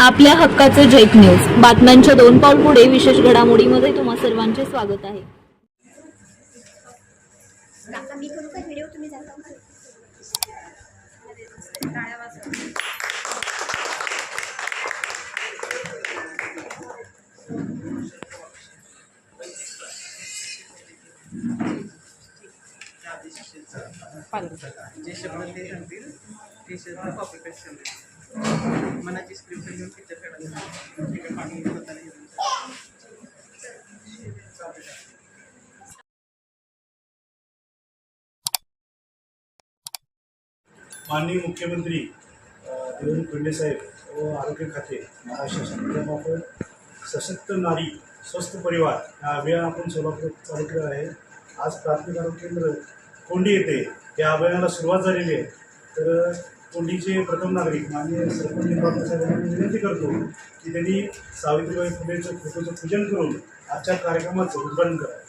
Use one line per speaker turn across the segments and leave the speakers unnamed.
आपल्या हक्काचे जेक न्यूज. बातम्यांच्या दोन पाऊल पुढे विशेष घडामोडीमध्ये तुम्हा सर्वांचे स्वागत आहे.
जे शब्द ते सांगतील ते शब्द कॉपी पेस्ट मनाची स्क्रिप्ट घेऊन पिक्चर काढायला पाणी
माननीय मुख्यमंत्री देवेंद्र फडणवीसाहेब व आरोग्य खाते महाराष्ट्र सशक्त नारी स्वस्थ परिवार हा अभियान आपण सोलापूर चालू केलं आहे. आज प्राथमिक आरोग्य केंद्र कोंडी येते. या अभियानाला सुरुवात झालेली आहे. तर कोंडीचे प्रथम नागरिक माननीय सरपंच निंबाळकर साहेबांना विनंती करतो की त्यांनी सावित्रीबाई फुलेचं फोटोचं पूजन करून आजच्या कार्यक्रमाचं उद्घाटन करावं.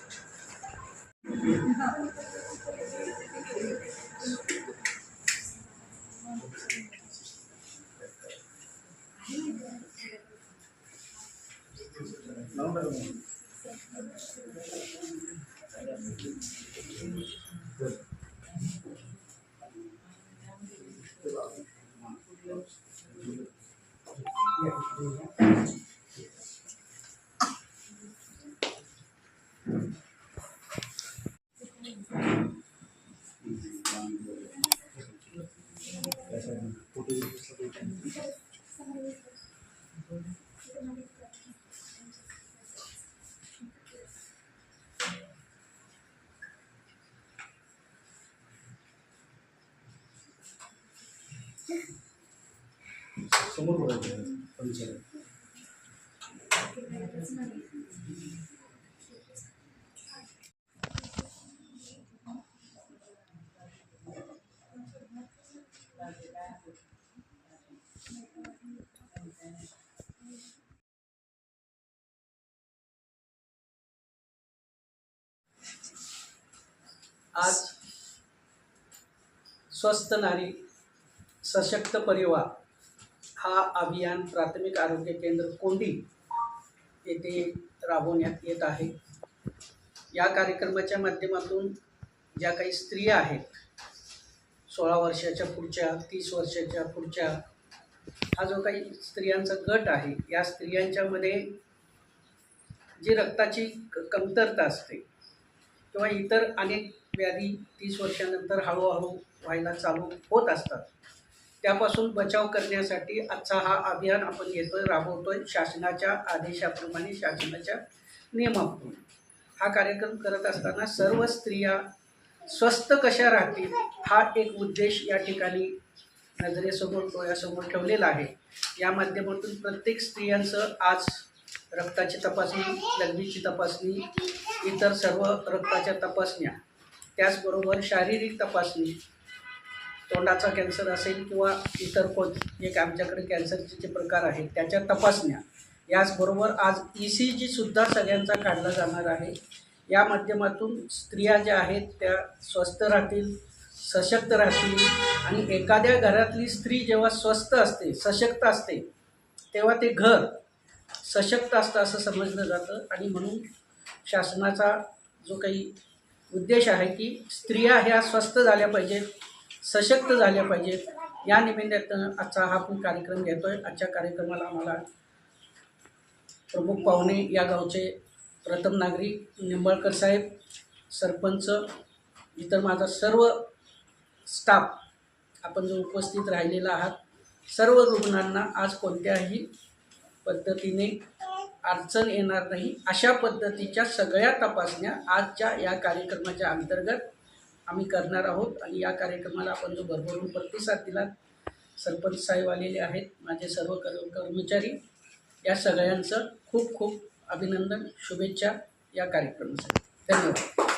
Yeah.
आज स्वस्थ नारी सशक्त परिवार हा अभियान प्राथमिक आरोग्य केंद्र कोंडी येथे राबवण्यात येत आहे. या कार्यक्रमाच्या माध्यमातून ज्या काही स्त्रिया आहेत सोळा वर्षाच्या पुढच्या तीस वर्षाच्या पुढच्या हा जो काही स्त्रियांचा गट आहे या स्त्रियांच्यामध्ये जी रक्ताची क- कमतरता असते किंवा इतर अनेक व्याधी तीस वर्षानंतर हळूहळू व्हायला चालू होत असतात. त्यापासून बचाव करण्यासाठी आजचा हा अभियान आपण घेतोय राबवतोय शासनाच्या आदेशाप्रमाणे शासनाच्या नियमाप्रमाणे. हा कार्यक्रम करत असताना सर्व स्त्रिया स्वस्त कशा राहतील हा एक उद्देश या ठिकाणी नजरेसमोर डोळ्यासमोर ठेवलेला आहे. या माध्यमातून प्रत्येक स्त्रियांचं आज रक्ताची तपासणी लग्नीची तपासणी इतर सर्व रक्ताच्या तपासण्या त्याचबरोबर शारीरिक तपासणी तोंडाचा कॅन्सर असेल किंवा इतर कोण एक आमच्याकडे कॅन्सरचे जे प्रकार आहेत त्याच्या तपासण्या. याचबरोबर आज ई सी जीसुद्धा सगळ्यांचा काढला जाणार आहे. या माध्यमातून स्त्रिया ज्या आहेत त्या स्वस्थ राहतील सशक्त राहतील आणि एखाद्या घरातली स्त्री जेव्हा स्वस्थ असते सशक्त असते तेव्हा ते घर सशक्त असतं असं समजलं जातं. आणि म्हणून शासनाचा जो काही उद्देश आहे की स्त्रिया ह्या स्वस्थ झाल्या पाहिजेत सशक्त झाल्या पाहिजेत. या निमित्तानं आजचा हा आपण कार्यक्रम घेतो आहे आजच्या कार्यक्रमाला आम्हाला प्रमुख पाहुणे या गावचे प्रथम नागरिक निंबाळकर साहेब सरपंच इतर माझा सर्व स्टाफ आपण जो उपस्थित राहिलेला आहात सर्व रुग्णांना आज कोणत्याही पद्धतीने अडचण येणार नाही. अशा पद्धतीच्या सगळ्या तपासण्या आजच्या या कार्यक्रमाच्या अंतर्गत आम्ही करणार आहोत आणि या कार्यक्रमाला आपण जो भरभरून प्रतिसाद दिला सरपंच साहेब आलेले आहेत माझे सर्व कर कर्मचारी या सगळ्यांचं खूप खूप अभिनंदन शुभेच्छा या कार्यक्रमासाठी. धन्यवाद.